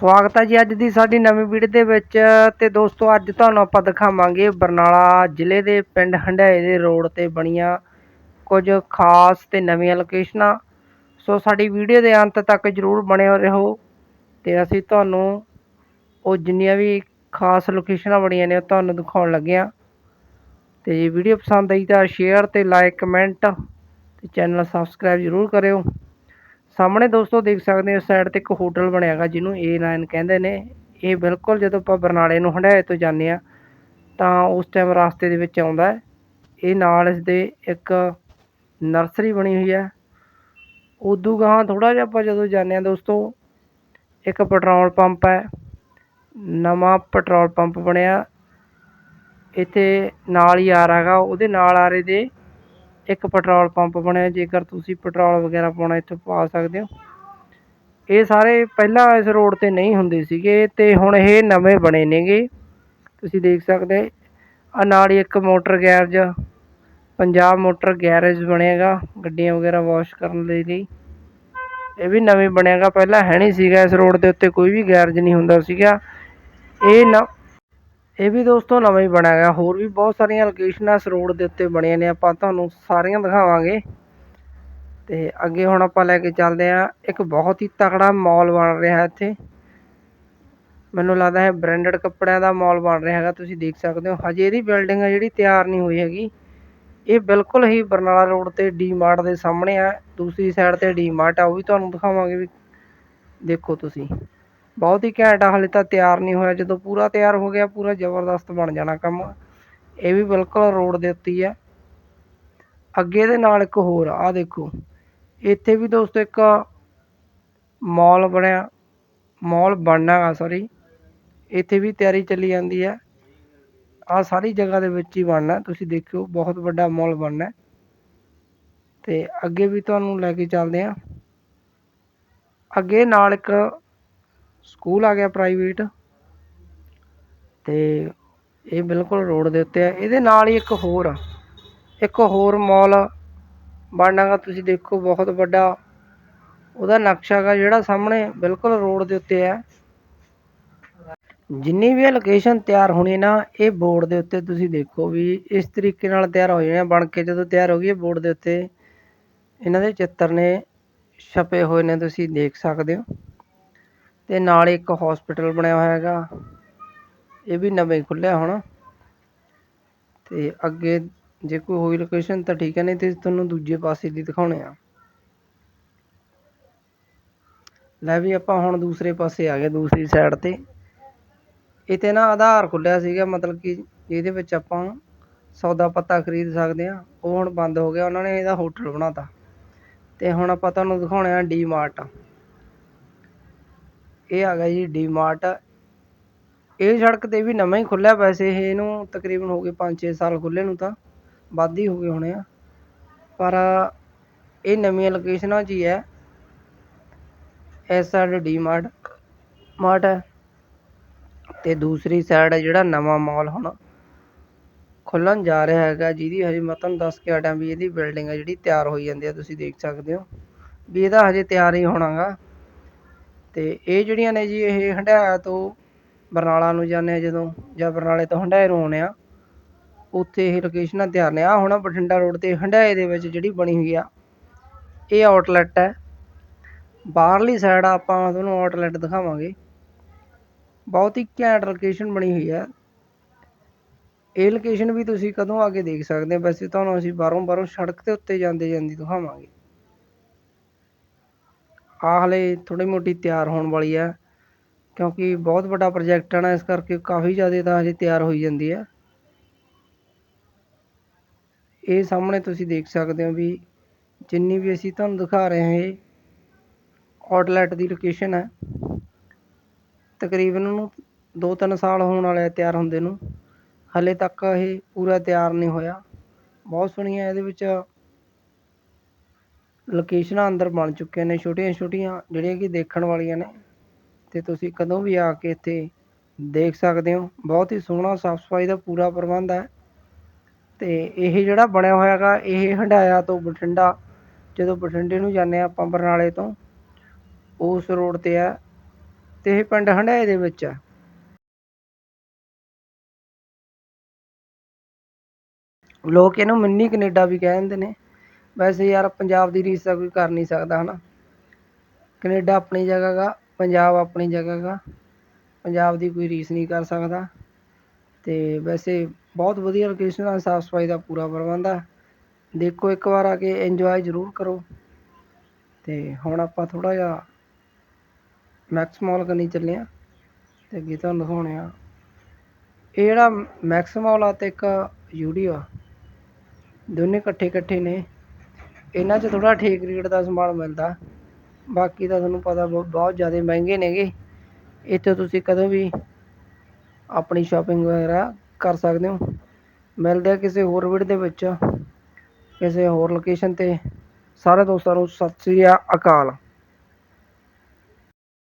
ਸਵਾਗਤ ਹੈ ਜੀ ਅੱਜ ਦੀ ਸਾਡੀ ਨਵੀਂ ਵੀਡੀਓ ਦੇ ਵਿੱਚ। ਤੇ ਦੋਸਤੋ, ਅੱਜ ਤੁਹਾਨੂੰ ਆਪਾਂ ਦਿਖਾਵਾਂਗੇ ਬਰਨਾਲਾ ਜ਼ਿਲ੍ਹੇ ਦੇ ਪਿੰਡ ਹੰਡਾਏ ਦੇ ਰੋਡ ਤੇ ਬਣੀਆਂ ਕੁਝ ਖਾਸ ਤੇ ਨਵੀਆਂ ਲੋਕੇਸ਼ਨਾਂ ਸੋ ਸਾਡੀ ਵੀਡੀਓ ਦੇ ਅੰਤ ਤੱਕ ਜਰੂਰ ਬਣੇ ਰਹੋ। ਤੇ ਅਸੀਂ ਤੁਹਾਨੂੰ ਉਹ ਜਿੰਨੀਆਂ ਵੀ ਖਾਸ ਲੋਕੇਸ਼ਨਾਂ ਬਣੀਆਂ ਨੇ ਉਹ ਤੁਹਾਨੂੰ ਦਿਖਾਉਣ ਲੱਗੇ ਹਾਂ। ਤੇ ਜੇ ਵੀਡੀਓ ਪਸੰਦ ਆਈ ਤਾਂ ਸ਼ੇਅਰ ਤੇ ਲਾਈਕ ਕਮੈਂਟ ਤੇ ਚੈਨਲ ਸਬਸਕ੍ਰਾਈਬ ਜਰੂਰ ਕਰਿਓ। ਸਾਹਮਣੇ ਦੋਸਤੋ ਦੇਖ ਸਕਦੇ ਹੋ ਸਾਈਡ ਤੇ ਇੱਕ ਹੋਟਲ ਬਣਿਆ ਬਣਿਆਗਾ ਜਿਹਨੂੰ A9 ਕਹਿੰਦੇ ਨੇ। ਇਹ ਬਿਲਕੁਲ ਜਦੋਂ ਆਪਾਂ ਬਰਨਾਲੇ ਨੂੰ ਹੰਡਾਏ ਤੋਂ ਜਾਂਦੇ ਆ ਤਾਂ ਉਸ ਟਾਈਮ ਰਸਤੇ ਦੇ ਵਿੱਚ ਆਉਂਦਾ ਇਹ ਨਾਲ ਇਸ ਦੇ ਇੱਕ ਨਰਸਰੀ ਬਣੀ ਹੋਈ ਹੈ। ਉਦੋਂ ਗਾਹਾਂ ਥੋੜਾ ਜਿਹਾ ਆਪਾਂ ਜਦੋਂ ਜਾਂਦੇ ਆ ਦੋਸਤੋ, ਇੱਕ ਪੈਟਰੋਲ ਪੰਪ ਹੈ। ਨਵਾਂ ਪੈਟਰੋਲ ਪੰਪ ਬਣਿਆ। ਇੱਥੇ ਨਾਲ ਹੀ ਆ ਹੈਗਾ। ਉਹਦੇ ਨਾਲ ਆ ਰਹੇ ਦੇ ਇੱਕ ਪੈਟਰੋਲ ਪੰਪ ਬਣਿਆ, ਜੇਕਰ ਤੁਸੀਂ ਪੈਟਰੋਲ ਵਗੈਰਾ ਪਾਉਣਾ ਇੱਥੇ ਪਾ ਸਕਦੇ ਹੋ। ਇਹ ਸਾਰੇ ਪਹਿਲਾਂ ਇਸ ਰੋਡ ਤੇ ਨਹੀਂ ਹੁੰਦੇ ਸੀਗੇ ਤੇ ਹੁਣ ਇਹ ਨਵੇਂ ਬਣੇ ਨੇਗੇ। ਤੁਸੀਂ ਦੇਖ ਸਕਦੇ ਆ ਨਾਲ ਹੀ ਇੱਕ motor garage Punjab motor garage ਬਣੇਗਾ ਗੱਡੀਆਂ ਵਗੈਰਾ ਵਾਸ਼ ਕਰਨ ਦੇ ਲਈ। ਇਹ ਵੀ ਨਵੇਂ ਬਣੇਗਾ ਪਹਿਲਾਂ ਹੈ ਨਹੀਂ ਸੀਗਾ ਇਸ ਰੋਡ ਦੇ ਉੱਤੇ ਕੋਈ ਵੀ ਗੈਰਜ ਨਹੀਂ ਹੁੰਦਾ ਸੀਗਾ। ਇਹ ਨਾ ਇਹ ਵੀ ਦੋਸਤੋ ਨਵਾਂ ਹੀ ਬਣਿਆ ਗਿਆ। ਹੋਰ ਵੀ ਬਹੁਤ ਸਾਰੀਆਂ ਲੋਕੇਸ਼ਨਾਂ ਇਸ ਰੋਡ ਦੇ ਉੱਤੇ ਬਣੀਆਂ ਨੇ। ਆਪਾਂ ਤੁਹਾਨੂੰ ਸਾਰੀਆਂ ਦਿਖਾਵਾਂਗੇ। ਤੇ ਅੱਗੇ ਹੁਣ ਆਪਾਂ ਲੈ ਕੇ ਚੱਲਦੇ ਆ ਇੱਕ ਬਹੁਤ ਹੀ ਤਕੜਾ ਮਾਲ ਬਣ ਰਿਹਾ ਇੱਥੇ। ਮੈਨੂੰ ਲੱਗਦਾ ਹੈ ਬ੍ਰਾਂਡਡ ਕੱਪੜਿਆਂ ਦਾ ਮਾਲ ਬਣ ਰਿਹਾ ਹੈਗਾ, ਤੁਸੀਂ ਦੇਖ ਸਕਦੇ ਹੋ। ਹਜੇ ਇਹਦੀ ਬਿਲਡਿੰਗ ਹੈ ਜਿਹੜੀ ਤਿਆਰ ਨਹੀਂ ਹੋਈ ਹੈਗੀ। ਇਹ ਬਿਲਕੁਲ ਹੀ ਬਰਨਾਲਾ ਰੋਡ ਤੇ ਡੀਮਾਰਟ ਦੇ ਸਾਹਮਣੇ ਆ। ਦੂਸਰੀ ਸਾਈਡ ਤੇ ਡੀਮਾਰਟ ਆ, ਉਹ ਵੀ ਤੁਹਾਨੂੰ ਦਿਖਾਵਾਂਗੇ ਵੀ ਦੇਖੋ ਤੁਸੀਂ। ਬਹੁਤ ਹੀ ਘੈਂਟ ਆ, ਹਲੇ ਤਾਂ ਤਿਆਰ ਨਹੀਂ ਹੋਇਆ। ਜਦੋਂ ਪੂਰਾ ਤਿਆਰ ਹੋ ਗਿਆ, ਪੂਰਾ ਜ਼ਬਰਦਸਤ ਬਣ ਜਾਣਾ ਕੰਮ। ਇਹ ਵੀ ਬਿਲਕੁਲ ਰੋਡ ਦੇ ਉੱਤੇ ਹੀ ਆ। ਅੱਗੇ ਦੇ ਨਾਲ ਇੱਕ ਹੋਰ ਆ ਦੇਖੋ। ਇੱਥੇ ਵੀ ਦੋਸਤੋ ਇੱਕ ਮਾਲ ਬਣਿਆ। ਮਾਲ ਬਣਨਾ ਹੈ ਸੌਰੀ ਇੱਥੇ ਵੀ ਤਿਆਰੀ ਚੱਲੀ ਜਾਂਦੀ ਹੈ ਆ ਸਾਰੀ ਜਗ੍ਹਾ ਦੇ ਵਿੱਚ ਹੀ ਬਣਨਾ। ਤੁਸੀਂ ਦੇਖਿਓ, ਬਹੁਤ ਵੱਡਾ ਮਾਲ ਬਣਨਾ। ਤੇ ਅੱਗੇ ਵੀ ਤੁਹਾਨੂੰ ਲੈ ਕੇ ਚੱਲਦੇ ਆ। ਅੱਗੇ ਨਾਲ ਇੱਕ ਸਕੂਲ ਆ ਗਿਆ ਪ੍ਰਾਈਵੇਟ ਅਤੇ ਇਹ ਬਿਲਕੁਲ ਰੋਡ ਦੇ ਉੱਤੇ ਹੈ ਇਹਦੇ ਨਾਲ ਹੀ ਇੱਕ ਹੋਰ ਆ। ਇੱਕ ਹੋਰ ਮਾਲ ਬਣਨਾਗਾ ਤੁਸੀਂ ਦੇਖੋ ਬਹੁਤ ਵੱਡਾ। ਉਹਦਾ ਨਕਸ਼ਾ ਗਾ ਜਿਹੜਾ ਸਾਹਮਣੇ ਬਿਲਕੁਲ ਰੋਡ ਦੇ ਉੱਤੇ ਹੈ ਜਿੰਨੀ ਵੀ ਲੋਕੇਸ਼ਨ ਤਿਆਰ ਹੋਣੀ ਨਾ, ਇਹ ਬੋਰਡ ਦੇ ਉੱਤੇ ਤੁਸੀਂ ਦੇਖੋ ਵੀ ਇਸ ਤਰੀਕੇ ਨਾਲ ਤਿਆਰ ਹੋ ਜਾਣਾ ਬਣ ਕੇ ਜਦੋਂ ਤਿਆਰ ਹੋ ਗਈ ਬੋਰਡ ਦੇ ਉੱਤੇ ਇਹਨਾਂ ਦੇ ਚਿੱਤਰ ਨੇ, ਛਪੇ ਹੋਏ ਨੇ ਤੁਸੀਂ ਦੇਖ ਸਕਦੇ ਹੋ। ਤੇ ਨਾਲ ਇੱਕ ਹਸਪੀਟਲ ਬਣਿਆ ਹੋਇਆ ਹੈਗਾ। ਇਹ ਵੀ ਨਵੇਂ ਖੁੱਲਿਆ ਹੁਣ। ਤੇ ਅੱਗੇ ਜੇ ਕੋਈ ਹੋਈ ਲੋਕੇਸ਼ਨ ਤਾਂ ਠੀਕ ਹੈ, ਨਹੀਂ ਤੇ ਤੁਹਾਨੂੰ ਦੂਜੇ ਪਾਸੇ ਦੀ ਦਿਖਾਉਣੇ ਆ। ਲੈ ਵੀ ਆਪਾਂ ਹੁਣ ਦੂਸਰੇ ਪਾਸੇ ਆ ਗਏ, ਦੂਸਰੀ ਸਾਈਡ ਤੇ। ਇਤੇ ਨਾ ਆਧਾਰ ਖੁੱਲਿਆ ਸੀਗਾ, ਮਤਲਬ ਕਿ ਇਹਦੇ ਵਿੱਚ ਆਪਾਂ ਸੌਦਾ ਪੱਤਾ ਖਰੀਦ ਸਕਦੇ ਆ ਉਹ ਹੁਣ ਬੰਦ ਹੋ ਗਿਆ, ਉਹਨਾਂ ਨੇ ਇਹਦਾ ਹੋਟਲ ਬਣਾਤਾ। ਤੇ ਹੁਣ ਆਪਾਂ ਤੁਹਾਨੂੰ ਦਿਖਾਉਣੇ ਆ ਡੀ ਮਾਰਟ ਇਹ ਹੈਗਾ ਜੀ ਡੀ ਮਾਰਟ ਇਹ ਸੜਕ ਤੇ ਵੀ ਨਵਾਂ ਹੀ ਖੁੱਲ੍ਹਿਆ ਵੈਸੇ ਇਹ ਇਹਨੂੰ ਤਕਰੀਬਨ ਹੋ ਗਏ 5-6 ਸਾਲ ਖੁੱਲ੍ਹੇ ਨੂੰ ਤਾਂ। ਵੱਧ ਹੀ ਹੋ ਗਏ ਹੋਣੇ ਆ। ਪਰ ਇਹ ਨਵੀਆਂ ਲੋਕੇਸ਼ਨਾਂ 'ਚ ਹੀ ਹੈ। ਇਸ ਸਾਈਡ ਡੀ ਮਾਰਟ ਮਾਰਟ ਹੈ। ਅਤੇ ਦੂਸਰੀ ਸਾਈਡ ਜਿਹੜਾ ਨਵਾਂ ਮਾਲ ਹੁਣ ਖੁੱਲ੍ਹਣ ਜਾ ਰਿਹਾ ਹੈਗਾ। ਜਿਹਦੀ ਹਜੇ ਮੈਂ ਤੁਹਾਨੂੰ ਦੱਸ ਕੇ ਹਟਾਂ ਵੀ ਇਹਦੀ ਬਿਲਡਿੰਗ ਹੈ ਜਿਹੜੀ ਤਿਆਰ ਹੋਈ ਜਾਂਦੀ ਹੈ ਤੁਸੀਂ ਦੇਖ ਸਕਦੇ ਹੋ। ਵੀ ਇਹਦਾ ਹਜੇ ਤਿਆਰ ਹੀ ਹੋਣਾਗਾ। ਅਤੇ ਇਹ ਜਿਹੜੀਆਂ ਨੇ ਜੀ ਇਹ ਹੰਡਾਇਆ ਤੋਂ ਬਰਨਾਲਾ ਨੂੰ ਜਾਂਦੇ ਹਾਂ ਜਦੋਂ, ਜਾਂ ਬਰਨਾਲੇ ਤੋਂ ਹੰਡਾਏ ਨੂੰ ਆਉਂਦੇ ਹਾਂ ਉੱਥੇ ਇਹ ਲੋਕੇਸ਼ਨਾਂ ਤਿਆਰ ਨੇ ਆਹ ਹੁਣ ਬਠਿੰਡਾ ਰੋਡ ਤੇ ਹੰਡਾਏ ਦੇ ਵਿੱਚ ਜਿਹੜੀ ਬਣੀ ਹੋਈ ਆ, ਇਹ ਆਊਟਲੈਟ ਹੈ। ਬਾਹਰਲੀ ਸਾਈਡ ਆਪਾਂ ਤੁਹਾਨੂੰ ਆਊਟਲੈਟ ਦਿਖਾਵਾਂਗੇ। ਬਹੁਤ ਹੀ ਘੈਂਟ ਲੋਕੇਸ਼ਨ ਬਣੀ ਹੋਈ ਹੈ ਇਹ ਲੋਕੇਸ਼ਨ ਵੀ ਤੁਸੀਂ ਕਦੋਂ ਆ ਕੇ ਦੇਖ ਸਕਦੇ ਹੋ ਵੈਸੇ ਤੁਹਾਨੂੰ ਅਸੀਂ ਬਾਹਰੋਂ ਬਾਹਰੋਂ ਸੜਕ ਦੇ ਉੱਤੇ ਜਾਂਦੇ ਜਾਂਦੇ ਦਿਖਾਵਾਂਗੇ। ਆਹ ਹਾਲੇ ਥੋੜ੍ਹੀ ਮੋਟੀ ਤਿਆਰ ਹੋਣ ਵਾਲੀ ਹੈ, ਕਿਉਂਕਿ ਬਹੁਤ ਵੱਡਾ ਪ੍ਰੋਜੈਕਟ ਹੈ ਨਾ, ਇਸ ਕਰਕੇ ਕਾਫੀ ਜ਼ਿਆਦਾ ਤਾਂ ਹਜੇ ਤਿਆਰ ਹੋਈ ਜਾਂਦੀ ਹੈ। ਇਹ ਸਾਹਮਣੇ ਤੁਸੀਂ ਦੇਖ ਸਕਦੇ ਹੋ ਵੀ ਜਿੰਨੀ ਵੀ ਅਸੀਂ ਤੁਹਾਨੂੰ ਦਿਖਾ ਰਹੇ ਹਾਂ, ਇਹ ਆਊਟਲੈਟ ਦੀ ਲੋਕੇਸ਼ਨ ਹੈ। ਤਕਰੀਬਨ ਉਹਨੂੰ 2-3 ਸਾਲ ਹੋਣ ਵਾਲੇ ਆ ਤਿਆਰ ਹੁੰਦੇ ਨੂੰ। ਹਲੇ ਤੱਕ ਇਹ ਪੂਰਾ ਤਿਆਰ ਨਹੀਂ ਹੋਇਆ। ਬਹੁਤ ਸੋਹਣੀ ਹੈ ਇਹਦੇ ਵਿੱਚ ਲੋਕੇਸ਼ਨਾਂ ਅੰਦਰ ਬਣ ਚੁੱਕੀਆਂ ਨੇ, ਛੋਟੀਆਂ ਛੋਟੀਆਂ ਜਿਹੜੀਆਂ ਕਿ ਦੇਖਣ ਵਾਲੀਆਂ ਨੇ। ਅਤੇ ਤੁਸੀਂ ਕਦੋਂ ਵੀ ਆ ਕੇ ਇੱਥੇ ਦੇਖ ਸਕਦੇ ਹੋ। ਬਹੁਤ ਹੀ ਸੋਹਣਾ ਸਾਫ਼ ਸਫ਼ਾਈ ਦਾ ਪੂਰਾ ਪ੍ਰਬੰਧ ਹੈ। ਅਤੇ ਇਹ ਜਿਹੜਾ ਬਣਿਆ ਹੋਇਆ ਹੈਗਾ, ਇਹ ਹੰਡਾਇਆ ਤੋਂ ਬਠਿੰਡਾ, ਜਦੋਂ ਬਠਿੰਡੇ ਨੂੰ ਜਾਂਦੇ ਹਾਂ ਆਪਾਂ ਬਰਨਾਲੇ ਤੋਂ, ਉਸ ਰੋਡ ਤੇ ਹੈ। ਅਤੇ ਇਹ ਪਿੰਡ ਹੰਡਾਏ ਦੇ ਵਿੱਚ ਹੈ। ਲੋਕ ਇਹਨੂੰ ਮਿੰਨੀ ਕੈਨੇਡਾ ਵੀ ਕਹਿ ਦਿੰਦੇ ਨੇ। ਵੈਸੇ ਯਾਰ ਪੰਜਾਬ ਦੀ ਰੀਸ ਤਾਂ ਕੋਈ ਕਰ ਨਹੀਂ ਸਕਦਾ ਹੈ ਨਾ ਕਨੇਡਾ ਆਪਣੀ ਜਗ੍ਹਾ ਗਾ, ਪੰਜਾਬ ਆਪਣੀ ਜਗ੍ਹਾ ਗਾ, ਪੰਜਾਬ ਦੀ ਕੋਈ ਰੀਸ ਨਹੀਂ ਕਰ ਸਕਦਾ। ਅਤੇ ਵੈਸੇ ਬਹੁਤ ਵਧੀਆ ਲੋਕੇਸ਼ਨ ਆ, ਸਾਫ਼ ਸਫ਼ਾਈ ਦਾ ਪੂਰਾ ਪ੍ਰਬੰਧ ਆ। ਦੇਖੋ ਇੱਕ ਵਾਰ ਆ ਕੇ ਇੰਜੋਏ ਜ਼ਰੂਰ ਕਰੋ। ਅਤੇ ਹੁਣ ਆਪਾਂ ਥੋੜ੍ਹਾ ਜਿਹਾ ਮੈਕਸ ਮਾਲ ਕਰਨੀ ਚੱਲੇ ਹਾਂ ਅਤੇ ਅੱਗੇ ਤੁਹਾਨੂੰ ਦਿਖਾਉਣੇ ਆ। ਇਹ ਜਿਹੜਾ ਮੈਕਸ ਮਾਲ ਆ ਅਤੇ ਇੱਕ ਯੂਡੀਓ ਆ, ਦੋਨੇ ਇਕੱਠੇ ਇਕੱਠੇ ਨੇ। ਇਹਨਾਂ 'ਚ ਥੋੜ੍ਹਾ ਠੀਕ ਰੇਟ ਦਾ ਸਮਾਨ ਮਿਲਦਾ। ਬਾਕੀ ਤਾਂ ਤੁਹਾਨੂੰ ਪਤਾ ਬਹੁ- ਬਹੁਤ ਜ਼ਿਆਦਾ ਮਹਿੰਗੇ ਨੇਗੇ। ਇੱਥੋਂ ਤੁਸੀਂ ਕਦੋਂ ਵੀ ਆਪਣੀ ਸ਼ੋਪਿੰਗ ਵਗੈਰਾ ਕਰ ਸਕਦੇ ਹੋ। ਮਿਲਦੇ ਆ ਕਿਸੇ ਹੋਰ ਵੀਡੀਓ ਦੇ ਵਿੱਚ, ਕਿਸੇ ਹੋਰ ਲੋਕੇਸ਼ਨ ਤੇ। ਸਾਰੇ ਦੋਸਤਾਂ ਨੂੰ ਸਤਿ ਸ੍ਰੀ ਅਕਾਲ।